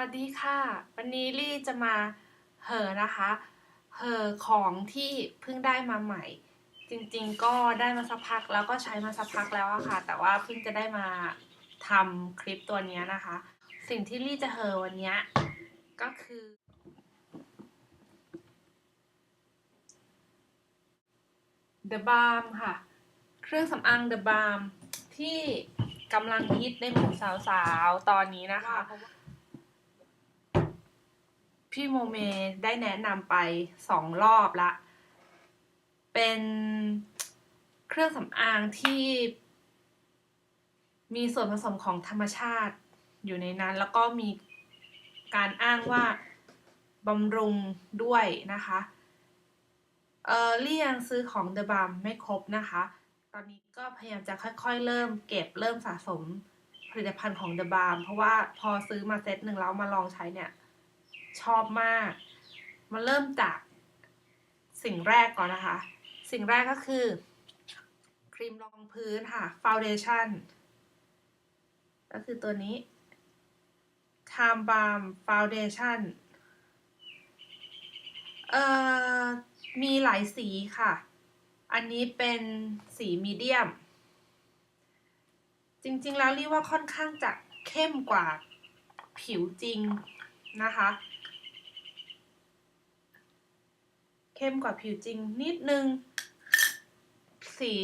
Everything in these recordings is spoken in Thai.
วัสดีค่ะ วันนี้ลี่จะมาเหอนะคะเหอของที่เพิ่งได้มาใหม่ จริงๆก็ได้มาสักพักแล้วก็ใช้มาสักพักแล้วอะค่ะ แต่ว่าเพิ่งจะได้มาทำคลิปตัวนี้นะคะ สิ่งที่ลี่จะเหอวันนี้ก็คือ The Balm ค่ะ เครื่องสำอาง The Balm ที่กำลังฮิตในหมู่สาวๆ ตอนนี้นะคะ พี่โมเมได้แนะนำไปสองรอบละ เป็นเครื่องสำอางที่มีส่วนผสมของธรรมชาติอยู่ในนั้น แล้วก็มีการอ้างว่าบำรุงด้วยนะคะ เออลี่ยงซื้อของเดอะบัมไม่ครบนะคะ ตอนนี้ก็พยายามจะค่อยๆ เริ่มเก็บเริ่มสะสมผลิตภัณฑ์ของเดอะบัมเพราะว่าพอซื้อมาเซตหนึ่งแล้วมาลองใช้เนี่ย ชอบมากมาเริ่มจากสิ่งแรกก่อนนะคะ สิ่งแรกก็คือ ครีมรองพื้นค่ะฟาวเดชั่นก็คือตัวนี้ Time Balm Foundation เอ่อ มีหลายสีค่ะ อันนี้เป็นสีมีเดียม จริงๆแล้วเรียกว่าค่อนข้างจะเข้มกว่าผิวจริงนะคะ เข้มกว่าผิวจริงนิดนึง สี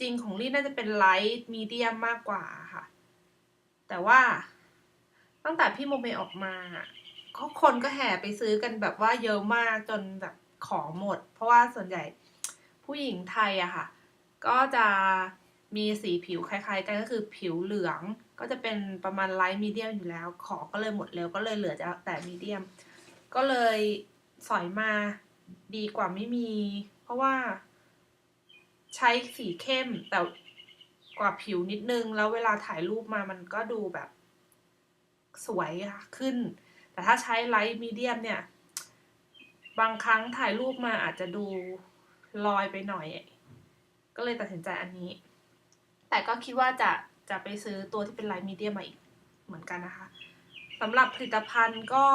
จริงของลี่น่าจะเป็นไลท์มีเดียมมากกว่าค่ะ แต่ว่าตั้งแต่พี่โมเมออกมาก็คนก็แห่ไปซื้อกันแบบว่าเยอะมากจนแบบของหมด เพราะว่าส่วนใหญ่ผู้หญิงไทยอะค่ะ ก็จะมีสีผิวคล้าย ๆ กันก็คือผิวเหลืองก็จะเป็นประมาณไลท์มีเดียมอยู่แล้ว ของก็เลยหมดเร็วก็เลยเหลือแต่มีเดียม ก็เลยสอยมา ดีกว่าไม่มี เพราะว่าใช้สีเข้มแต่กว่าผิวนิดนึง แล้วเวลาถ่ายรูปมามันก็ดูแบบสวยขึ้น แต่ถ้าใช้ไลท์มีเดียมเนี่ย บางครั้งถ่ายรูปมาอาจจะดูลอยไปหน่อย ก็เลยตัดสินใจอันนี้ แต่ก็คิดว่าจะจะไปซื้อตัวที่เป็นไลท์มีเดียมมาอีกเหมือนกันนะคะสำหรับผลิตภัณฑ์ก็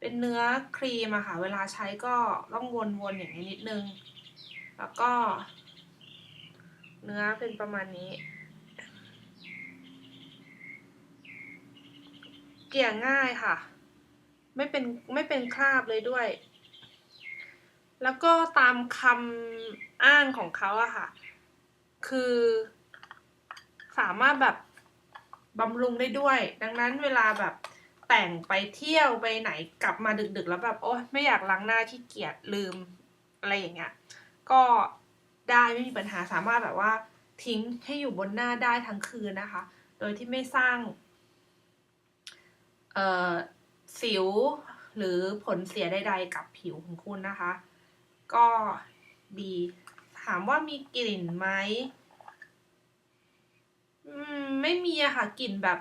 เป็นเนื้อครีมอะค่ะ เวลาใช้ก็ต้องวนๆอย่างนี้นิดนึง แล้วก็ เนื้อเป็นประมาณนี้ เกลี่ยง่ายค่ะ ไม่เป็นไม่เป็นคราบเลยด้วย แล้วก็ตามคำอ้างของเขาอะค่ะ คือสามารถแบบบำรุงได้ด้วย ดังนั้นเวลาแบบ แต่งไปเที่ยวไปไหนกลับมาดึกๆ แล้วแบบโอ๊ยไม่อยากล้างหน้าขี้เกียจลืมอะไรอย่างเงี้ยก็ได้ไม่มีปัญหาสามารถแบบว่าทิ้งให้อยู่บนหน้าได้ทั้งคืนนะคะ โดยที่ไม่สร้างเอ่อสิวหรือผลเสียใดๆกับผิวของคุณนะคะ ก็ดีถามว่ามีกลิ่นไหมอืมไม่มีอะค่ะกลิ่นแบบ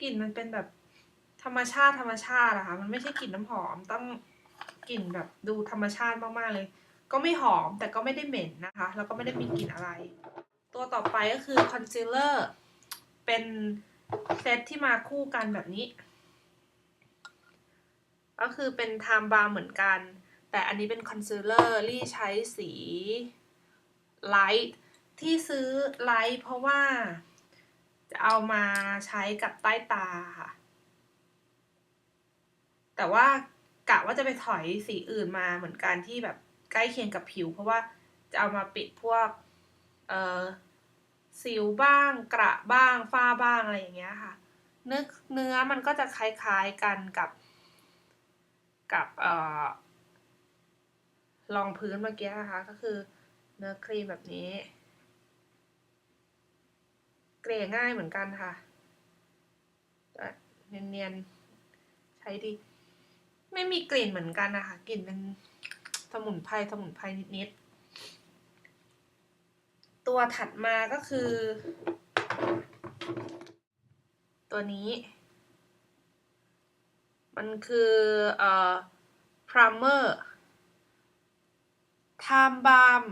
กลิ่นมันเป็นแบบ ธรรมชาติธรรมชาติอะค่ะ มันไม่ใช่กลิ่นน้ำหอมต้องกลิ่นแบบดูธรรมชาติมากๆเลย ก็ไม่หอมแต่ก็ไม่ได้เหม็นนะคะ แล้วก็ไม่ได้มีกลิ่นอะไร ตัวต่อไปก็คือคอนซีลเลอร์เป็นเซตที่มาคู่กันแบบนี้ ก็คือเป็นไทม์บาร์เหมือนกัน แต่อันนี้เป็นคอนซีลเลอร์ลี่ใช้สีไลท์ที่ซื้อไลท์เพราะว่าจะเอามาใช้กับใต้ตาค่ะ แต่ว่ากะว่าจะไปถอยสีอื่นมาเหมือนกันที่แบบใกล้เคียงกับผิว เพราะว่าจะเอามาปิดพวกเอ่อสิวบ้าง กระบ้างฝ้าบ้างอะไรอย่างเงี้ยค่ะ เนื้อเนื้อมันก็จะคล้ายๆกันกับกับเอ่อรองพื้นเมื่อกี้นะคะ ก็คือเนื้อครีมแบบนี้ เกลี่ยง่ายเหมือนกันค่ะเนียนๆใช้ดี ไม่มีกลิ่นเหมือนกันนะคะกลิ่นเป็นสมุนไพรสมุนไพรนิดๆ ตัวถัดมาก็คือ ตัวนี้ มันคือเอ่อ primer time balm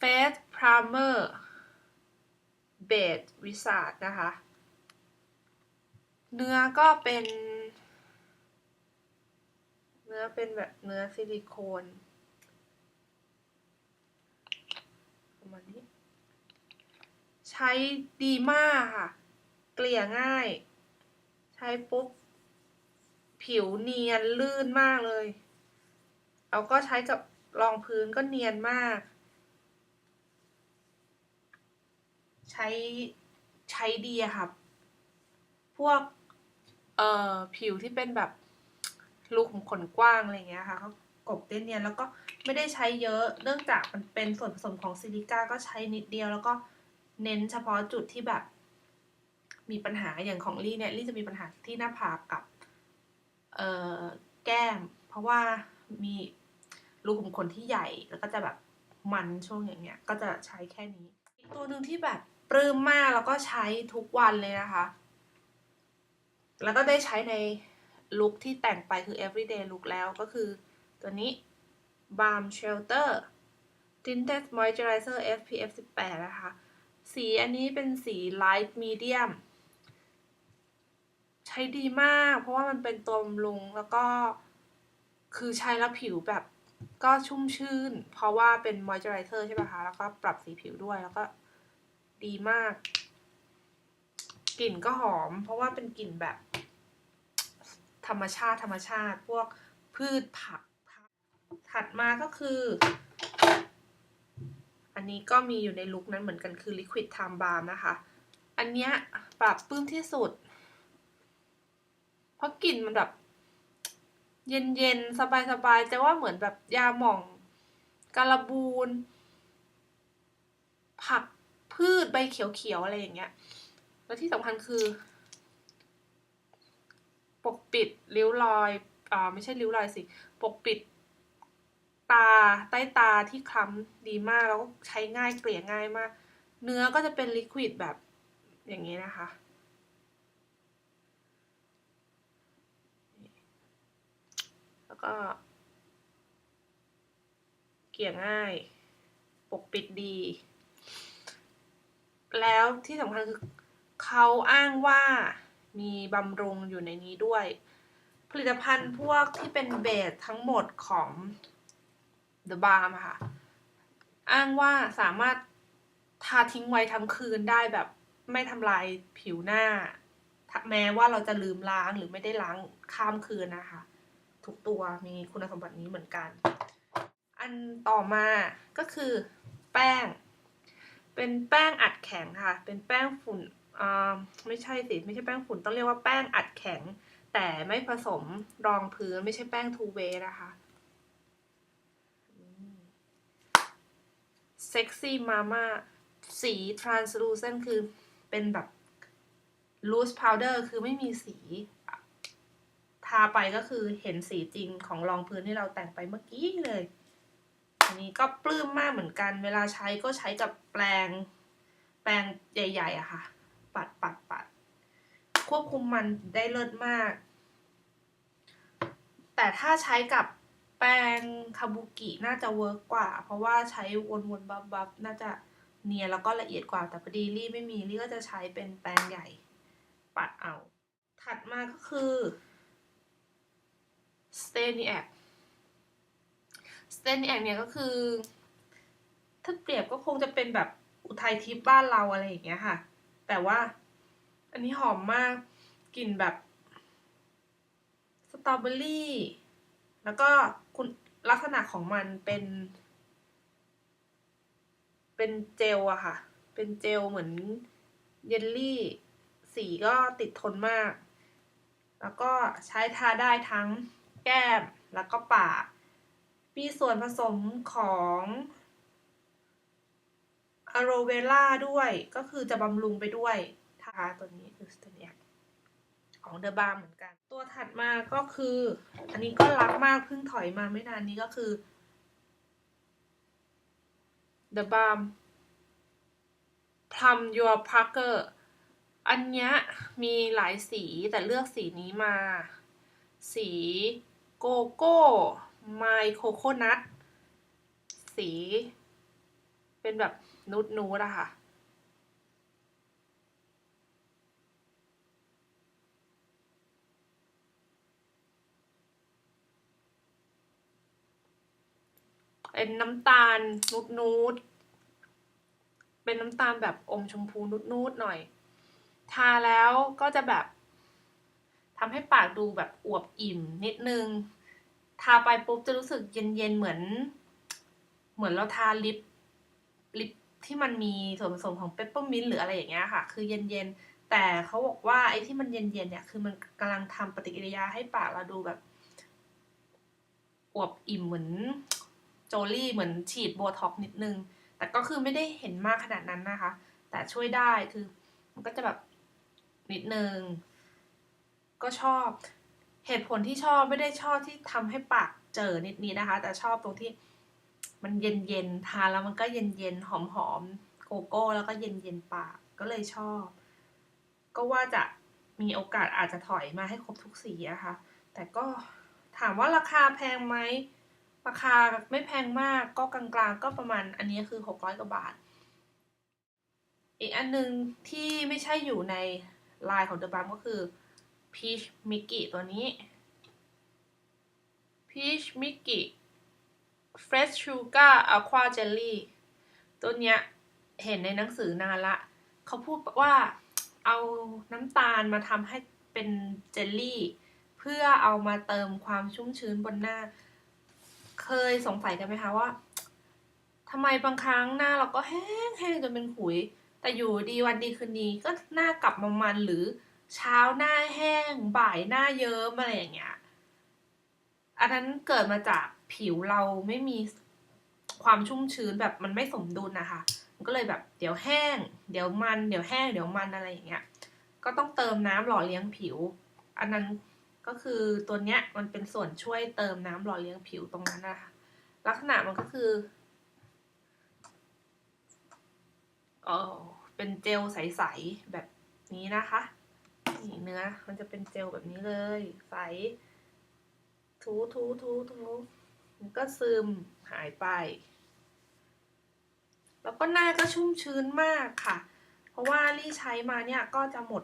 face primer base wizard นะคะ เนื้อก็เป็น นื้อเป็นแบบเนื้อซิลิโคนประมาณนี้ ใช้ดีมากค่ะ เกลี่ยง่าย ใช้ปุ๊บ ผิวเนียนลื่นมากเลย แล้วก็ใช้กับรองพื้นก็เนียนมาก ใช้ใช้ดีอะค่ะ พวก เอ่อ ผิวที่เป็นแบบ รูขุมขนกว้างอะไรเงี้ยค่ะเขากบได้เนียนแล้วก็ไม่ได้ใช้เยอะเนื่องจากมันเป็นส่วนผสมของซิลิก้าก็ใช้นิดเดียว แล้วก็เน้นเฉพาะจุดที่แบบ มีปัญหาอย่างของลี่เนี่ยลี่จะมีปัญหาที่หน้าผากกับเอ่อแก้ม เพราะว่ามีรูขุมขนที่ใหญ่แล้วก็จะแบบมันช่วงอย่างเงี้ย ก็จะใช้แค่นี้ อีกตัวหนึ่งที่แบบปลื้มมากแล้วก็ใช้ทุกวันเลยนะคะ แล้วก็ได้ใช้ใน ลุคที่แต่งไปคือ everyday look แล้วก็คือตัวนี้ Balm Shelter Tinted Moisturizer SPF 18 นะคะ สีอันนี้เป็นสี light medium ใช้ดีมาก เพราะว่ามันเป็นตัวบำรุงแล้วก็คือใช้แล้วผิวแบบก็ชุ่มชื่น เพราะว่าเป็น moisturizer ใช่ป่ะคะ แล้วก็ปรับสีผิวด้วยแล้วก็ดีมาก กลิ่นก็หอม เพราะว่าเป็นกลิ่นแบบ ธรรมชาติธรรมชาติพวกพืชผัก ถัดมาก็คือ อันนี้ก็มีอยู่ในลุคนั้นเหมือนกันคือ Liquid Time Balm นะคะ อันเนี้ยปรับปื้มที่สุด เพราะกลิ่นมันแบบ เย็นๆ สบายๆจะว่าเหมือนแบบยาหม่องการะบูน ผักพืชใบเขียวๆ อะไรอย่างเงี้ย แล้วที่สำคัญคือ ปกปิดริ้วรอยอ่าไม่ใช่ริ้วรอยสิ ปกปิดตาใต้ตาที่คล้ำดีมากแล้วก็ใช้ง่ายเกลี่ยง่ายมาก เนื้อก็จะเป็นลิควิดแบบอย่างนี้นะคะ แล้วก็ เกลี่ยง่าย ปกปิดดี แล้วที่สำคัญคือเขาอ้างว่า มีบำรุงอยู่ในนี้ด้วย ผลิตภัณฑ์พวกที่เป็นเบสทั้งหมดของ The Balm ค่ะ อ้างว่าสามารถทาทิ้งไว้ทั้งคืนได้แบบไม่ทำลายผิวหน้า แม้ว่าเราจะลืมล้างหรือไม่ได้ล้างข้ามคืนนะคะ ทุกตัวมีคุณสมบัตินี้เหมือนกัน อันต่อมาก็คือแป้ง เป็นแป้งอัดแข็งค่ะ เป็นแป้งฝุ่น ไม่ใช่สิไม่ใช่แป้งฝุ่นต้องเรียกว่าแป้งอัดแข็ง แต่ไม่ผสมรองพื้นไม่ใช่แป้งทูเวนะคะเซ็กซี่มาม่าสี translucent คือเป็นแบบ loose powder คือไม่มีสี ทาไปก็คือเห็นสีจริงของรองพื้นที่เราแต่งไปเมื่อกี้เลย อันนี้ก็ปลื้มมากเหมือนกัน เวลาใช้ก็ใช้กับแปรงแปรงใหญ่ ๆอะค่ะ ปัดปัดปัด ควบคุมมันได้เลิศมาก แต่ถ้าใช้กับแปรงคาบุกิน่าจะเวิร์กกว่า เพราะว่าใช้วนๆบับๆน่าจะเนียนแล้วก็ละเอียดกว่าแต่พอดีลี่ไม่มีลี่ก็จะใช้เป็นแปรงใหญ่ ปัดเอา ถัดมาก็คือ s t a n i a c s t a n i a c เนี่ยก็คือ ถ้าเปรียบก็คงจะเป็นแบบอุทัยทิพย์บ้านเราอะไรอย่างเงี้ยค่ะ แต่ว่า อันนี้หอมมากกลิ่นแบบสตรอเบอรี่แล้วก็คุณลักษณะของมันเป็น เป็นเจลอะค่ะ เป็นเจลเหมือนเยลลี่ สีก็ติดทนมาก แล้วก็ใช้ทาได้ทั้งแก้มแล้วก็ปากมีส่วนผสมของ อะโรเวล่าด้วยก็คือจะบำรุงไปด้วยทาตัวนี้คือสเตน i กของเดอะบาร์เหมือนกัน ตัวถัดมาก็คือ อันนี้ก็รักมากเพิ่งถอยมาไม่นานนี้ก็คือ The Balm Plum Your Parker อันเนี้ยมีหลายสีแต่เลือกสีนี้มา สีโกโก้ไมโคโคนัทสี เป็นแบบ นูดนูดอะค่ะ เป็นน้ำตาลนูดนูดเป็นน้ำตาลแบบอมชมพูนูดนูดหน่อย ทาแล้วก็จะแบบทำให้ปากดูแบบอวบอิ่มนิดนึง ทาไปปุ๊บจะรู้สึกเย็นเย็นเหมือน เหมือนเราทาลิปลิป ที่มันมีส่วนผสมของเปปเปอร์มินต์หรืออะไรอย่างเงี้ยค่ะ คือเย็นๆ แต่เขาบอกว่าไอ้ที่มันเย็นๆเนี่ยคือมันกำลังทำปฏิกิริยาให้ปากเราดูแบบอวบอิ่มเหมือนโจลี่เหมือนฉีดโบท็อกนิดนึง แต่ก็คือไม่ได้เห็นมากขนาดนั้นนะคะ แต่ช่วยได้คือมันก็จะแบบนิดนึง ก็ชอบ เหตุผลที่ชอบไม่ได้ชอบที่ทำให้ปากเจอนิดนี้นะคะ แต่ชอบตรงที่ มันเย็นเย็นๆทานแล้วมันก็เย็นเย็นๆหอมหอมๆโกโก้ แล้วก็เย็นเย็นๆปากก็เลยชอบ ก็ว่าจะมีโอกาสอาจจะถอยมาให้ครบทุกสีอะค่ะแต่ก็ถามว่าราคาแพงไหมราคาไม่แพงมากก็กลางๆ ก็ประมาณอันนี้คือหกร้อยกว่าบาท อีกอันหนึงที่ไม่ใช่อยู่ในไลน์ของ The Balm ก็คือ Peach Mickey ตัวนี้ Peach Mickey Fresh Sugar Aqua Jelly ตัวเนี้ยเห็นในหนังสือนานละ เขาพูดว่าเอาน้ำตาลมาทำให้เป็นเจลลี่ เพื่อเอามาเติมความชุ่มชื้นบนหน้า เคยสงสัยกันไหมคะว่าทำไมบางครั้งหน้าเราก็แห้งแห้งจนเป็นขุย แต่อยู่ดีวันดีคืนดีก็หน้ากลับมามันหรือเช้าหน้าแห้งบ่ายหน้าเยิ้มอะไรอย่างเงี้ยอันนั้นเกิดมาจาก ผิวเราไม่มีความชุ่มชื้นแบบมันไม่สมดุลนะคะ มันก็เลยแบบเดี๋ยวแห้ง เดี๋ยวมัน เดี๋ยวแห้ง เดี๋ยวมันอะไรอย่างเงี้ย ก็ต้องเติมน้ำหล่อเลี้ยงผิว อันนั้นก็คือตัวเนี้ยมันเป็นส่วนช่วยเติมน้ำหล่อเลี้ยงผิวตรงนั้นนะคะ ลักษณะมันก็คือเออเป็นเจลใสๆแบบนี้นะคะนี่เนื้อมันจะเป็นเจลแบบนี้เลย ใส ถูถูถูถู มันก็ซึมหายไป แล้วก็หน้าก็ชุ่มชื้นมากค่ะ เพราะว่าลี่ใช้มาเนี่ยก็จะหมด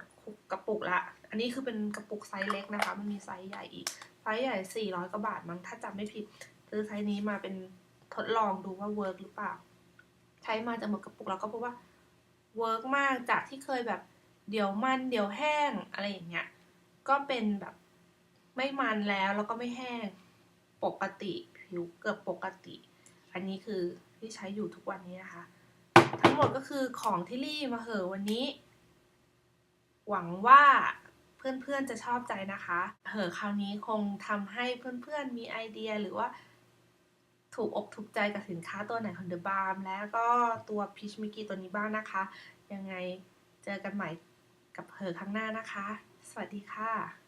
กระปุกละ อันนี้คือเป็นกระปุกไซส์เล็กนะคะ มันมีไซส์ใหญ่อีก ไซส์ใหญ่ 400กว่าบาทมั้ง ถ้าจำไม่ผิด ซื้อไซส์นี้มาเป็นทดลองดูว่าเวิร์กหรือเปล่า ใช้มาจะหมดกระปุกแล้วก็พบว่าเวิร์กมากจากที่เคยแบบเดี๋ยวมันเดี๋ยวแห้งอะไรอย่างเงี้ย ก็เป็นแบบไม่มันแล้วแล้วก็ไม่แห้งปกติ ผิวเกือบปกติ อันนี้คือที่ใช้อยู่ทุกวันนี้นะคะ ทั้งหมดก็คือของที่ลี่มาเหอะวันนี้ หวังว่าเพื่อนๆจะชอบใจนะคะ เหอะคราวนี้คงทำให้เพื่อนๆมีไอเดียหรือว่าถูกอกถูกใจกับสินค้าตัวไหนของ The Balm แล้วก็ตัว Peach Mickey ตัวนี้บ้างนะคะ ยังไงเจอกันใหม่กับเหอะครั้งหน้านะคะ สวัสดีค่ะ